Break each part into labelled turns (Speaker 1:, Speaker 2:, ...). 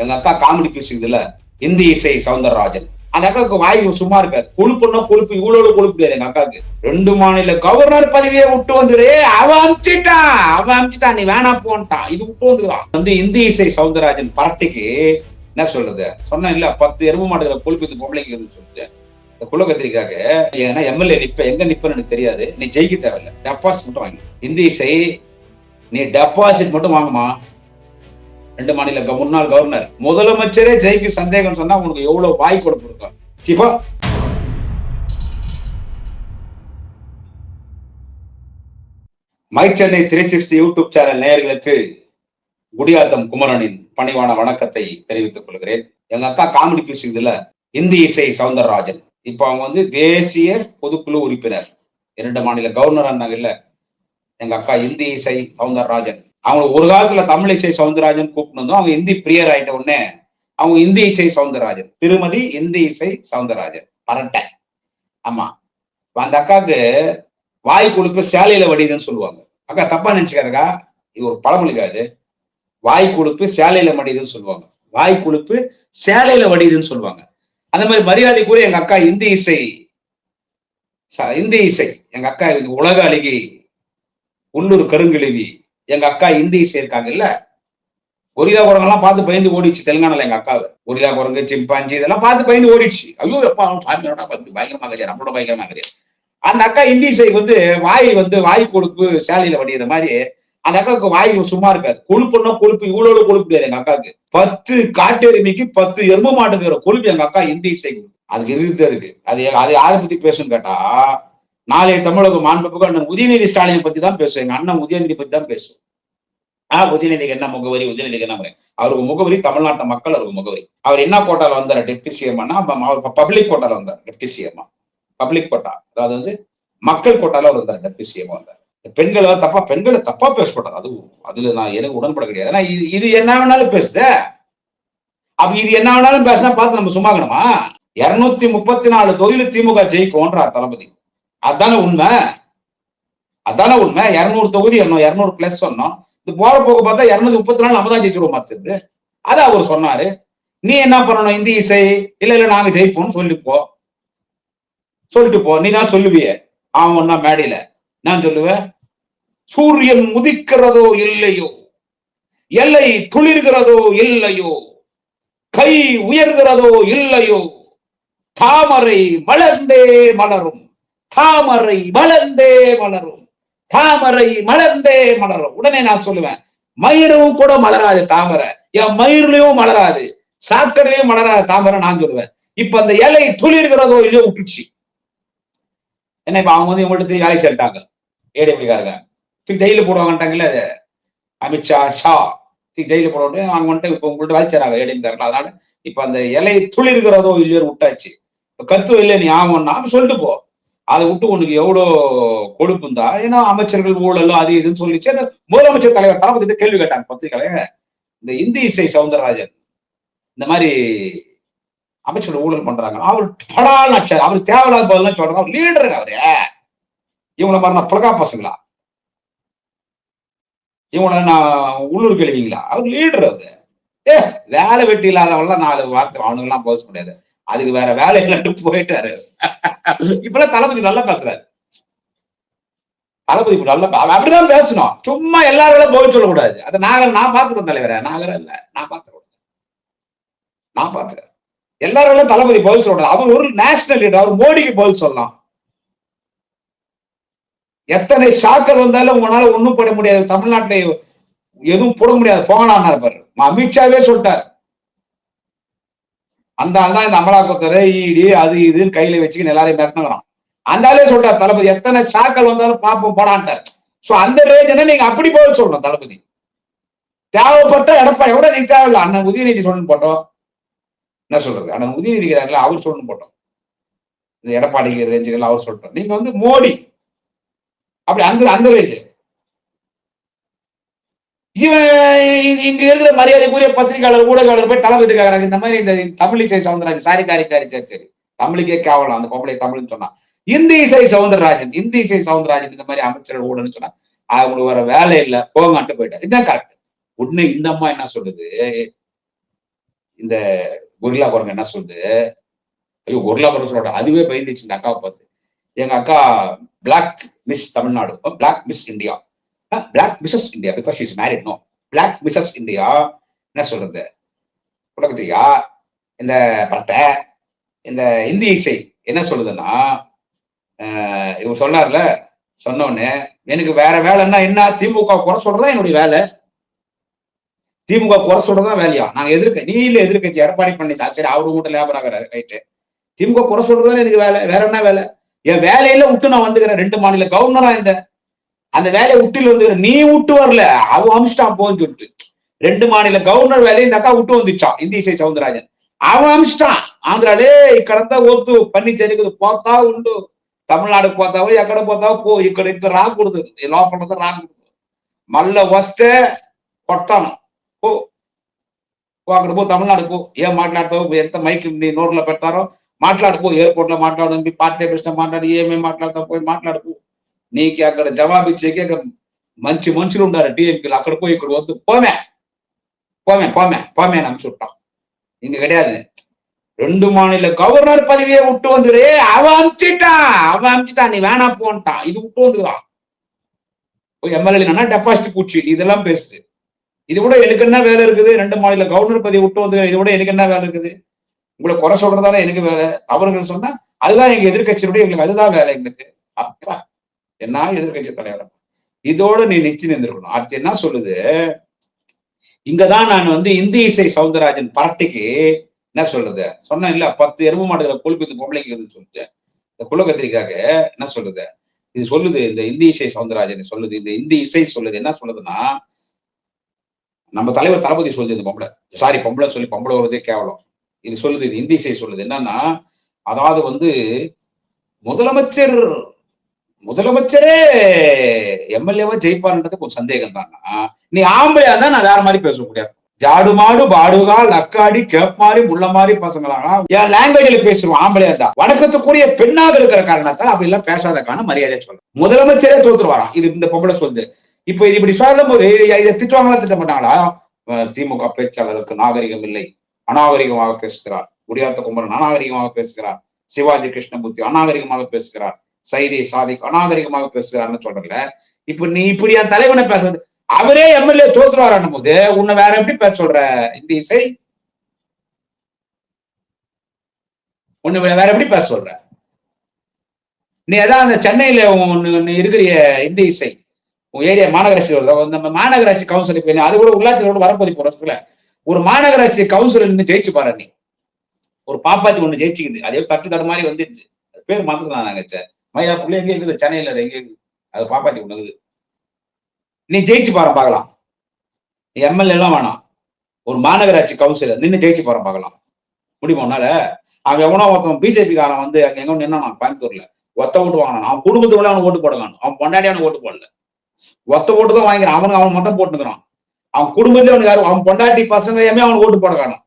Speaker 1: எங்க அக்கா காமெடி பேசுறதுல இந்தி இசை சவுந்தரராஜன். அந்த அக்காவுக்கு வாய் சும்மா இருக்காது. கொழுப்புன்னா கொழுப்பு இவ்வளவு கொழுப்பு கிடையாது எங்க அக்காவுக்கு. ரெண்டு மாநில கவர்னர் பதவியை விட்டு வந்துரு. அவன் அமிச்சிட்டான் அவன் அமிச்சிட்டான் நீ வேணா போன்ட்டான் இது விட்டு வந்துருவான் வந்து இந்தி இசை சவுந்தரராஜன் பரட்டிக்கு என்ன சொல்றது? சொன்ன இல்ல பத்து எருமை மாடுகளை கொழுப்பு இது பொம்பளைக்கு இருக்குன்னு சொல்லிட்டு. இந்த குல கத்திரிக்காக ஏன்னா எம்எல்ஏ நிப்ப எங்க நிப்பன்னு எனக்கு தெரியாது. நீ ஜெயிக்க தேவையில்ல. டெபாசிட் மட்டும் வாங்கி இந்தி இசை நீ டெபாசிட் மட்டும் வாங்குமா? ரெண்டு மாநில முன்னாள் கவர்னர் முதலமைச்சரே ஜெயிக்கும் சந்தேகம் சொன்னா உனக்கு எவ்வளவு வாய் கொடுப்பு இருக்கும்? My Chennai three sixty YouTube channel நேயர்களுக்கு குடியாத்தம் குமரனின் பணிவான வணக்கத்தை தெரிவித்துக் கொள்கிறேன். எங்க அக்கா காமெடி பேசுறதுல இந்தி இசை சவுந்தரராஜன். இப்ப அவங்க வந்து தேசிய பொதுக்குழு உறுப்பினர். இரண்டு மாநில கவர்னர் இருந்தாங்கல்ல எங்க அக்கா இந்தி இசை சவுந்தரராஜன். அவங்க ஒரு காலத்துல தமிழ் இசை சவுந்தரராஜன் கூப்பிட்டு அவங்க இந்தி பிரியர் ஆயிட்ட உடனே அவங்க இந்தி இசை சவுந்தரராஜன் திருமதி இந்தி இசை சவுந்தரராஜன் பரட்டை. ஆமா. இப்ப அந்த அக்காவுக்கு வாய் கொடுப்பு சேலையில வடிதுன்னு சொல்லுவாங்க. அக்கா தப்பா நினைச்சுக்காதக்கா. இது ஒரு பழமொழிக்காது வாய் கொடுப்பு சேலையில மடிதுன்னு சொல்லுவாங்க. வாய் கொழுப்பு சேலையில வடிதுன்னு சொல்லுவாங்க. அந்த மாதிரி மரியாதை கூட எங்க அக்கா இந்தி இசை ச- இந்தி இசை. எங்க அக்கா உலக அழகி உள்ளூர் கருங்கிழவி. எங்க அக்கா இந்தி சேர்க்காங்க இல்ல கொரியா குரங்கெல்லாம் பார்த்து பயந்து ஓடிச்சு தெலுங்கானால எங்க அக்காவு. கொரியா குரங்கு சிம்பாஞ்சி இதெல்லாம் பார்த்து பயந்து ஓடிடுச்சு. ஐயோ எப்பா அவன் சாமியோட பார்த்து பயங்கரமா கிடையாது நம்மளோட பயங்கரமா கிடையாது அந்த அக்கா இந்தி இசைக்கு வந்து வாய் வந்து வாய் கொழுப்பு சேலையில வடிகிற மாதிரி அந்த அக்காவுக்கு வாய் சும்மா இருக்காது. கொழுப்புன்னா கொழுப்பு? இவ்வளவு கொழுப்பு கிடையாது எங்க அக்காவுக்கு? பத்து காட்டெருமைக்கு பத்து எரும மாட்டுக்கு கொழுப்பு எங்க அக்கா இந்தி இசைக்கு அதுக்கு இருக்கு இருக்கு. அது அது யாரை பத்தி பேசுன்னு கேட்டா நாளைய தமிழக மாண்புக்கு அண்ணன் உதயநிதி ஸ்டாலினை பத்தி தான் பேசும் எங்க அண்ணன் உதயநிதி பத்தி தான் பேசுவேன். ஆஹ் உதயநிதிக்கு என்ன முகவரி உதயநிதிக்கு என்ன முறை அவருக்கு முகவரி தமிழ்நாட்டு மக்கள் அவருக்கு முகவரி. அவர் என்ன கோட்டால வந்தார் டெப்டி சிஎம்னா அவர் பப்ளிக் கோட்டால வந்தார் டெப்டி சிஎம்மா பப்ளிக் கோட்டா அதாவது வந்து மக்கள் கோட்டால அவர் வந்தார் டெப்டி சிஎம் வந்தார். இந்த பெண்களை தப்பா பெண்களை தப்பா பேசக்கூடாது அது அதுல நான் எனக்கு உடன்பட கிடையாது. ஏன்னா இது இது என்ன வேணாலும் பேசுத. அப்ப இது என்ன வேணாலும் பேசினா பார்த்து நம்ம சும்மாக்கணுமா இருநூத்தி முப்பத்தி நாலு தொகுதியில் திமுக ஜெயிக்கும்ன்றார் தளபதி. அதானே உண்மை? அதானே உண்மை? இரநூறு தொகுதி சொன்னோம் இரநூறு பிளஸ் சொன்னோம். இது போற போக பார்த்தா இரநூத்தி முப்பத்தி நாலு நம்ம தான் ஜெயிச்சிருவோம் பார்த்துட்டு. அது அவர் சொன்னாரு. நீ என்ன பண்ணணும்? இந்தி இசை இல்ல இல்ல நாங்க ஜெயிப்போம்னு சொல்லிப்போ சொல்லிட்டு போ. நீ தான் அவன் ஆமாண்ணா மேடையில. நான் சொல்லுவேன் சூரியன் முதிக்கிறதோ இல்லையோ? எல்லை துளிர்கிறதோ இல்லையோ? கை உயர்கிறதோ இல்லையோ? தாமரை மலர்ந்தே மலரும். தாமரை மலர்ந்தே மலரும். தாமரை மலர்ந்தே மலரும். உடனே நான் சொல்லுவேன் மயிரும் கூட மலராது தாமரை. என் மயிர்லயும் மலராது சாக்கடையிலயும் மலராது தாமரை நான் சொல்லுவேன். இப்ப அந்த இலை துளிர்கிறதோ இல்லையோ விட்டுச்சு என்ன இப்ப அவங்க வந்து இவங்கள்ட்ட வேலை சேர்ட்டாங்க ஏடிஎம்காரங்க தூக்கி ஜெயில போடுவாங்கட்டாங்கல்ல அது. அமித்ஷா ஷா. திரு ஜெயில போட அவங்க வந்துட்டு இப்ப உங்கள்ட்ட வேலை செய்றாங்க ஏடிஎம்காரங்க அதனால இப்ப அந்த இலை துளிர்கிறதோ இல்லையோ விட்டாச்சு இப்ப இல்லை நீ ஆமான்னா சொல்லிட்டு போ. அதை விட்டு உனக்கு எவ்வளோ கொழுப்பு இருந்தா? ஏன்னா அமைச்சர்கள் ஊழலும் அது இதுன்னு சொல்லிச்சு. அந்த முதலமைச்சர் தலைவர் தளபதி கேள்வி கேட்டாங்க பத்திரிகையில இந்த இந்தி இசை சவுந்தரராஜன் இந்த மாதிரி அமைச்சர்கள் ஊழல் பண்றாங்க. அவர் படால் நட்சர் அவர் தேவையில்லாத பதிலாம் சொல்றாங்க அவர் லீடருங்க அவரு. இவங்களை மாதிரி நான் புலகா பசங்களா? இவங்கள நான் உள்ளூர் கேள்விங்களா அவர் லீடர் அவரு. ஏ வேலை வெட்டி இல்லாதவங்களாம் நாலு வார்த்தை அவனுங்கெல்லாம் போக முடியாது அதுக்கு வேற வேலை இல்லைன்னு போயிட்டாரு. இப்பெல்லாம் தளபதி நல்லா பேசுறாரு. தளபதி இப்ப நல்லா அப்படிதான் பேசணும். சும்மா எல்லாரும் போய் சொல்லக்கூடாது. அதை நாகர் நான் பாத்துக்கிறேன் தலைவரே. நாகர இல்ல. நான் பாத்துக்கிறேன் நான் பாத்துக்கிறேன் எல்லாரும் தளபதி பதில் சொல்றாரு அவர் ஒரு நேஷனல் லீடர் அவர் மோடிக்கு பதில் சொல்லலாம் எத்தனை ஷாக்கர் வந்தாலும் உங்களால ஒண்ணும் போட முடியாது. தமிழ்நாட்டுல எதுவும் போட முடியாது. போகலான்னு பாரு. அமித்ஷாவே சொல்லிட்டார். அந்த ஆள் தான் இந்த அமலாக்கத்துறை இடி அது இதுன்னு கையில வச்சுக்கின்னு எல்லாரையும் மிரட்டினான் அந்த ஆளே சொல்றாரு தளபதி. எத்தனை ஷாக்கள் வந்தாலும் பார்ப்போம் போடான்ட்டார். சோ அந்த ரேஞ்சுனா நீங்க அப்படி போக சொல்லணும் தளபதி. தேவைப்பட்ட எடப்பாடி கூட நீங்க தேவையில்லை. அண்ணன் உதயநிதி சொல்லணும் போட்டோம். என்ன சொல்றது? அண்ணன் உதயநிதிக்கிறாருல அவர் சொல்லணும் போட்டோம். இந்த எடப்பாடி ரேஞ்சுகள் அவர் சொல்லிட்டோம் நீங்க வந்து மோடி. அப்படி அந்த அந்த ரேஞ்சு. இவன் இங்க இருக்கிற மரியாதைக்குரிய பத்திரிகையாளர் ஊடகவாளர் போய் தளபதி கேட்கறாங்க இந்த மாதிரி இந்த தமிழ் இசை சவுந்தரராஜன் சாரி சாரி சாரி சரி சரி. தமிழுக்கே கேவலம். அந்த பொம்பளை தமிழ்னு சொன்னா. இந்தி இசை சவுந்தரராஜன் இந்தி இசை சவுந்தரராஜன் இந்த மாதிரி அமைச்சர்கள் ஊடன்னு சொன்னா அவங்களுக்கு வர வேலை இல்லை. போங்கன்ட்டு போயிட்டாரு. இதுதான் கரெக்ட் உடனே இந்த அம்மா என்ன சொல்லுது? இந்த குருலா குரங்கு என்ன சொல்லுது? ஐயோ குருலா குரங்கு சொல்ல அதுவே பயந்துச்சு இந்த அக்காவை பார்த்து. எங்க அக்கா black miss Tamilnadu. Black miss India black Mrs India because is married no black Mrs India என்ன சொல்றது? உலகத்தையா? இந்த பட்டை இந்த இந்தி இசை என்ன சொல்லுதுன்னா இவர் சொன்னார்ல சொன்னோன்னு எனக்கு வேற வேலைன்னா என்ன திமுக குறை சொல்றதா என்னுடைய வேலை? திமுக குறை சொல்றதா வேலையா? நாங்க எதிர்க்க நீ இல்ல எதிர்க்கட்சி எடப்பாடி பழனிசாமி சரி அவரு மட்டும் லேபர் ஆகிறாரு ரைட்டு திமுக குறை சொல்றதா எனக்கு வேலை? வேற என்ன வேலை? என் வேலையில விட்டு நான் வந்துக்கிறேன் ரெண்டு மாநில கவர்னரா இருந்தேன் அந்த வேலையை விட்டுல வந்து நீ விட்டு வரல அவன் அமிச்சிட்டான் போன்னு சொல்லிட்டு ரெண்டு மாநில கவர்னர் வேலையை இந்த அக்கா விட்டு வந்துச்சான் இந்தி இசை சவுந்தரராஜன் அவன் அமிச்சிட்டான் ఆంధ్రాలే ఇక్కడంతా వద్దు పని జరుగుదు పోతా ఉండు తమిళనాడు పోతావు ఎక్కడ పోతావు పో ఇక్కడ ఇంకా రాకూడదు ఈ లోపల రాకూడదు మళ్ళా వస్తే కొడతాను పో పో అక్కడ పో తమిళనాడు పో ఏం మాట్లాడతావు ఎంత మైక్ నీ నోరులో పెడతారో మాట్లాడుకో ఎయిర్పోర్ట్ లో మాట్లాడు మీ పార్టీ ఆఫీస్ లో మాట్లాడి ఏమేమి మాట్లాడతావు పోయి మాట్లాడుకో నీకు అక్కడ జవాబు ఇచ్చేకి అక్కడ మంచి మనుషులు ఉండారు డిఎంపీలు అక్కడ పోయి ఇక్కడ వద్దు పోమే போமே போமே போமே நம்ம சுட்டோம் இங்க கிடையாது ரெண்டு மாநில கவர்னர் பதவியை விட்டு வந்துரு அவன் அமிச்சிட்டான் அவன் அமிச்சிட்டான் நீ வேணா போன்ட்டான் இது விட்டு வந்துருதான் எம்எல்ஏ டெபாசிட் பூச்சி இதெல்லாம் பேசுது இது கூட எனக்கு என்ன வேலை இருக்குது ரெண்டு மாநில கவர்னர் பதவி விட்டு வந்து இது கூட எனக்கு என்ன வேலை இருக்குது உங்களை குறை சொல்றதால எனக்கு வேலை அவர்கள் சொன்னா அதுதான் எங்க எதிர்கட்சியுடைய எங்களுக்கு அதுதான் வேலை எங்களுக்கு அப்பா என்ன எதிர்கட்சி தலைவர்? இதோட நீ நிச்சு நின்றுக்கணும். அடுத்து என்ன சொல்லுது? இங்கதான் நான் வந்து இந்தி இசை சவுந்தரராஜன் பரட்டிக்கு என்ன சொல்றது சொன்னேன் இல்ல பத்து எருமை மாடுகளை கொழுப்பு இந்த பொம்பளைக்கு இருக்குதுன்னு சொல்லிட்டு. இந்த குலகத்திரிக்காக என்ன சொல்லுது? இது சொல்லுது இந்த இந்தி இசை சவுந்தரராஜன் சொல்லுது இந்த இந்தி இசை சொல்லுது. என்ன சொல்லுதுன்னா நம்ம தலைவர் தளபதி சொல்லுது இந்த பொம்பளை. சாரி பொம்பளை சொல்லி பொம்பளை வருவதே கேவலம். இது சொல்லுது இது இந்தி இசை சொல்லுது. என்னன்னா அதாவது வந்து முதலமைச்சர் முதலமைச்சரே எம்எல்ஏவா ஜெயிப்பார்ன்றது கொஞ்சம் சந்தேகம் தான்? நீ ஆம்பளையா தான் நான் வேற மாதிரி பேச முடியாது. ஜாடு மாடு பாடுகால் அக்காடி கேப் மாதிரி முள்ள மாதிரி பசங்களாம் என் லாங்குவேஜ்ல பேசுவோம் ஆம்பளையா தான் வணக்கத்துக்குரிய பெண்ணாக இருக்கிற காரணத்தால் அப்படி எல்லாம் பேசாதக்கான மரியாதையை சொல்றேன் முதலமைச்சரே தோத்துருவாராம். இது இந்த பொம்பளை சொல்லுது. இப்ப இது இப்படி சொல்லும் போது இதை திட்டுவாங்களா திட்ட மாட்டாங்களா திமுக பேச்சாளருக்கு நாகரிகம் இல்லை. அநாகரிகமாக பேசுகிறார். குடியாத்த குமரன் அநாகரிகமாக பேசுகிறார். சிவாஜி கிருஷ்ணமூர்த்தி அநாகரிகமாக பேசுகிறார். சைதி சாதிக் அநாகரிகமாக பேசுகிறாருன்னு சொல்றல இப்ப நீ இப்படி என் தலைவனை பேசுறது அவரே எம்எல்ஏ தோத்துருவாரான போது உன்னை வேற எப்படி பேச சொல்ற இந்த இசை? உன்னை வேற எப்படி பேச சொல்ற? நீ அதான் அந்த சென்னையில நீ இருக்கிற இந்த இசை. உன் ஏரியா மாநகராட்சி நம்ம மாநகராட்சி கவுன்சில் போய் அது கூட உள்ளாட்சியோட வரப்போது ஒரு மாநகராட்சி கவுன்சிலர் நின்று ஜெயிச்சு பாரு நீ. ஒரு பாப்பாத்தி ஒண்ணு ஜெயிச்சுக்குது. அதே தட்டு தடு மாதிரி வந்துருச்சு பேர் மாத்திரம் நாங்க மயிலாப்பூர்ல எங்க இருக்குது? சென்னையில எங்க இருக்குது? அது பாப்பாத்தி ஒண்ணு இருக்குது நீ ஜெயிச்சு பாரு பார்க்கலாம். எம்எல்ஏ எல்லாம் வேணாம். ஒரு மாநகராட்சி கவுன்சிலர் நின்று ஜெயிச்சு பாரு பார்க்கலாம். முடியுமா உன்னால? அவன் எவனோ ஒருத்தன் பிஜேபி காரன் வந்து அங்க எங்க நின்னான் கோயம்புத்தூர்ல. ஒத்த ஓட்டு வாங்கினான். அவன் குடும்பத்துக்குள்ள அவன் ஓட்டு போட வேணும் அவன் பொண்டாடியான ஓட்டு போடல. ஒத்த ஓட்டு தான் வாங்கிக்கிறான். அவனுக்கு அவன் மட்டும் போட்டுக்கிறான். அவன் குடும்பத்துல அவனுக்கு யாரும் அவன் பொண்டாட்டி பசங்க எல்லாமே அவனுக்கு ஓட்டு போட வேணும்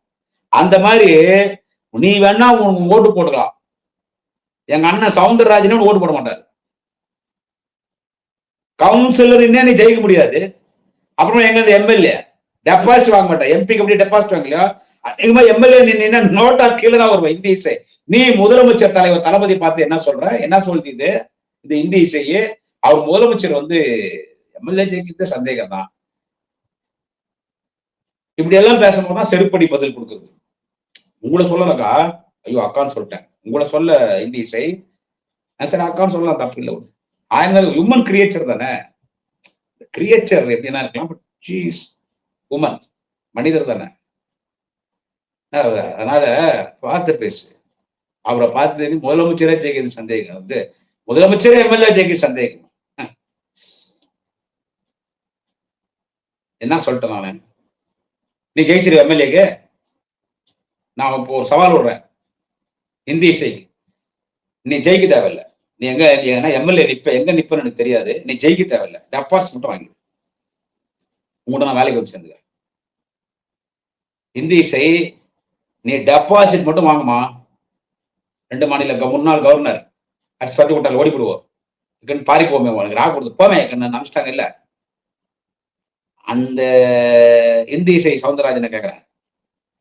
Speaker 1: அந்த மாதிரி நீ வேணா உன் ஓட்டு போட்டுக்கலாம். எங்க அண்ணன் சவுந்தரராஜன் ஓட்டு போட மாட்டார். கவுன்சிலர் இன்னும் நீ ஜெயிக்க முடியாது. அப்புறம் எங்க எம்எல்ஏ டெபாசிட் வாங்க மாட்டேன். எம்பிக்கு எப்படி டெபாசிட் வாங்கலையா எங்க மாதிரி எம்எல்ஏ நீ நோட்டா கீழே தான் வருவ இந்தி இசை. நீ முதலமைச்சர் தலைவர் தளபதி பார்த்து என்ன சொல்ற? என்ன சொல்றது இது? இந்த இந்தி இசையே. அவர் முதலமைச்சர் வந்து எம்எல்ஏ ஜெயிக்கிறது சந்தேகம் தான். இப்படி எல்லாம் பேசும்போது தான் செருப்படி பதில் கொடுக்குறது. உங்களை சொல்லலக்கா. ஐயோ அக்கான்னு சொல்லிட்டேன். உங்களை சொல்ல இந்தி இசை. சரி அக்கான்னு சொல்லலாம் தப்பு இல்லை. ஆயிருந்தாலும் ஹியூமன் கிரியேச்சர் தானே? கிரியேச்சர் எப்படின்னா இருக்கலாம் பட் ஜீஸ் உமன் மனிதர் தானே? அதனால பார்த்து பேசு. அவரை பார்த்து முதலமைச்சரே ஜெயிக்கிறது சந்தேகம். வந்து முதலமைச்சரே எம்எல்ஏ ஜெயிக்க சந்தேகம். என்ன சொல்லிட்டேன் நான்? நீ ஜெயிச்சிரு எம்எல்ஏக்கு நான் இப்போ ஒரு சவால் விடுறேன். இந்தி இசைக்கு நீ ஜெயிக்க தேவையில்லை. நீ எங்க ஏன்னா எம்எல்ஏ நிப்ப எங்க நிப்பன்னு எனக்கு தெரியாது. நீ ஜெயிக்க தேவையில்ல. டெபாசிட் மட்டும் வாங்கி உங்கள்கிட்ட நான் வேலைக்கு வந்து சேர்ந்துக்கிறேன். இந்தி இசை நீ டெபாசிட் மட்டும் வாங்குமா? ரெண்டு மாநில முன்னாள் கவர்னர் அடிச்சு சத்து கொட்டால் ஓடி போடுவோம் இக்கன்னு பாரி போமே உனக்கு. ராக கொடுத்து போமே இக்கன்னு நம்பிச்சிட்டாங்க இல்ல. அந்த இந்தி இசை சவுந்தரராஜனை கேட்குறேன்.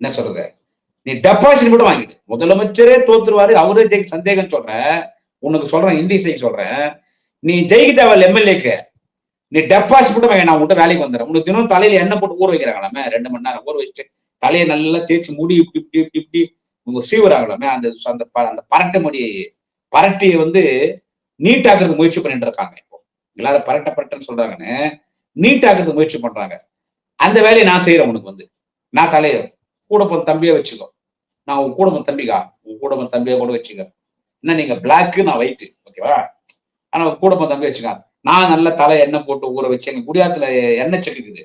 Speaker 1: என்ன சொல்றது? நீ டெபாசிட் மட்டும் வாங்கிட்டு முதலமைச்சரே தோத்துருவாரு அவரே ஜெயிக்க சந்தேகம் சொல்றேன் உனக்கு சொல்றேன் இந்தி சொல்றேன். நீ ஜெயிக்க தேவையில்ல எம்எல்ஏக்கு. நீ டெபாசிட் மட்டும் வாங்கி நான் உங்கள்கிட்ட வேலைக்கு வந்துடுறேன். உனக்கு தினம் தலையில எண்ணெய் போட்டு ஊற வைக்கிறாங்களாமே ரெண்டு மணி நேரம் ஊற வச்சுட்டு தலையை நல்லா தேய்ச்சி முடி இப்படி இப்படி இப்படி இப்படி உங்க சீவராங்களாமே அந்த அந்த ப- அந்த பரட்டை முடி பரட்டியை வந்து நீட்டாக்குறது முயற்சி பண்ணிட்டு இருக்காங்க இப்போ. எல்லாரும் பரட்ட பரட்டன்னு சொல்றாங்கன்னு நீட்டாக்குறதுக்கு முயற்சி பண்றாங்க. அந்த வேலையை நான் செய்யறேன் உனக்கு வந்து. நான் தலையை கூட போன தம்பியை வச்சுக்கோ. நான் உன் கூட உன் தம்பிக்கா உன் கூட உன் தம்பியை கூட வச்சுக்க என்ன நீங்க பிளாக்கு நான் ஒயிட்டு ஓகேவா ஆனா உன் கூட உன் தம்பி வச்சுக்க. நான் நல்ல தலை எண்ணெய் போட்டு ஊற வச்சு எங்க குடியாத்துல எண்ணெய் செக்குக்குது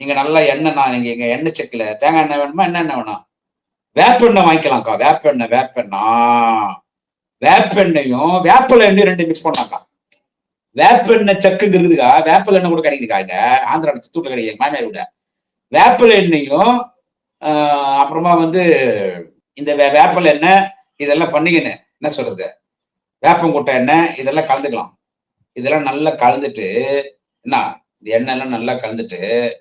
Speaker 1: நீங்க நல்லா எண்ணெய் நான் நீங்க எங்க எண்ணெய் செக்குல தேங்காய் எண்ணெய் வேணுமா என்ன எண்ணெய் வேணும்? வேப்பெண்ணெய் வாங்கிக்கலாம்க்கா வேப்பெண்ணெய் வேப்பெண்ணா வேப்பெண்ணையும் வேப்பல எண்ணெய் ரெண்டு மிக்ஸ் பண்ணாக்கா. வேப்பெண்ணெய் சக்குங்க இருக்குதுக்கா வேப்பல எண்ணெய் கூட கிடைக்குதுக்கா இங்க. ஆந்திரா சித்தூர்ல கிடையாது மாமியார் விட. வேப்பல எண்ணெயும் அப்புறமா வந்து இந்த வே- என்ன? எண்ணெய் இதெல்லாம் பண்ணிக்கின்னு. என்ன சொல்றது? வேப்பங்குட்டை எண்ணெய் இதெல்லாம் கலந்துக்கலாம். இதெல்லாம் நல்லா கலந்துட்டு என்ன? இந்த எண்ணெய் எல்லாம் நல்லா கலந்துட்டு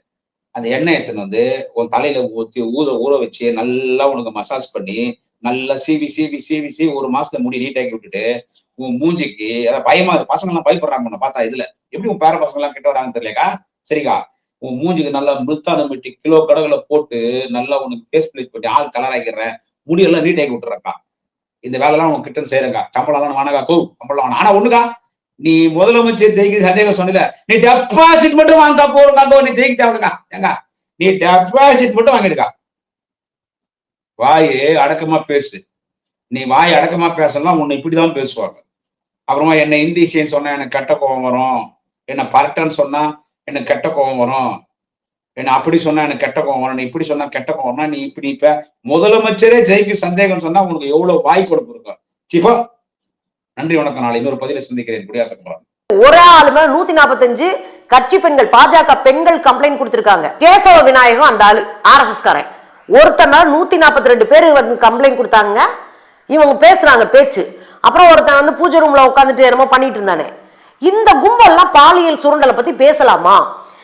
Speaker 1: அந்த எண்ணெய் எடுத்துன்னு வந்து உன் தலையில ஊத்தி ஊத ஊற வச்சு நல்லா உனக்கு மசாஜ் பண்ணி நல்லா சீவி சீவி சீவி சீவி ஒரு மாசத்துல முடி நீட்டாக்கி விட்டுட்டு உன் மூஞ்சிக்கு அதாவது பயமா இருக்கு. பசங்க எல்லாம் பயப்படுறாங்க உன்னை பார்த்தா இதுல. எப்படி உன் பேர பசங்க எல்லாம் கிட்ட வராங்கன்னு தெரியலக்கா சரிக்கா. உன் மூஞ்சிக்கு நல்லா மிருத்தானம் மிட்டி கிலோ கடவுல போட்டு நல்லா உனக்கு ஃபேஸ் பிளேஸ் பண்ணி ஆள் கலர் ஆக்கிடுறேன். முடியெல்லாம் ரீடேக் விட்டுறக்கா இந்த வேலைலாம் உன் கிட்ட செய்யறங்க சம்பளம் தான் வானகா கோ சம்பளம் ஆனா ஒண்ணுக்கா நீ முதலமைச்சர் தேக்கி சந்தேகம் சொன்னல நீ டெபாசிட் மட்டும் வாங்கா அந்த நீ தேக்கி தேவைக்கா ஏங்க நீ டெபாசிட் மட்டும் வாங்கிடுக்கா. வாய் அடக்கமா பேசு. நீ வாய் அடக்கமா பேசலாம் உன்னை இப்படிதான் பேசுவாங்க. அப்புறமா என்ன இந்தி இசைன்னு சொன்னா எனக்கு கெட்ட கோபம் வரும். என்ன பரட்டன்னு சொன்னா எனக்கு கெட்ட கோபம் வரும். என்ன அப்படி சொன்னா எனக்கு கெட்ட கோவம் வரும் இப்படி சொன்னா கெட்ட கோபம் நீ இப்படி இப்ப முதலமைச்சரே ஜெயிக்க சந்தேகம் சொன்னா உனக்கு எவ்வளவு வாய் கொடுப்பு இருக்கும். சிப்பா நன்றி வணக்கம். நாளை இன்னொரு பதிலை சந்திக்கிறேன். முடியாத
Speaker 2: ஒரு ஆளு மேல நூத்தி நாற்பத்தஞ்சு கட்சி பெண்கள் பாஜக பெண்கள் கம்ப்ளைண்ட் கொடுத்திருக்காங்க. கேசவ விநாயகம் அந்த ஆளு ஆர்எஸ்எஸ் காரன் ஒருத்தன் மேல நூத்தி நாற்பத்தி ரெண்டு பேர் வந்து கம்ப்ளைண்ட் கொடுத்தாங்க. இவங்க பேசுறாங்க பேச்சு. அப்புறம் ஒருத்தன் வந்து பூஜை ரூம்ல உட்காந்துட்டு என்னமோ பண்ணிட்டு இருந்தானே. இந்த கும்பல்லாம் பாலியல் சுருண்டலை பத்தி பேசலாமா?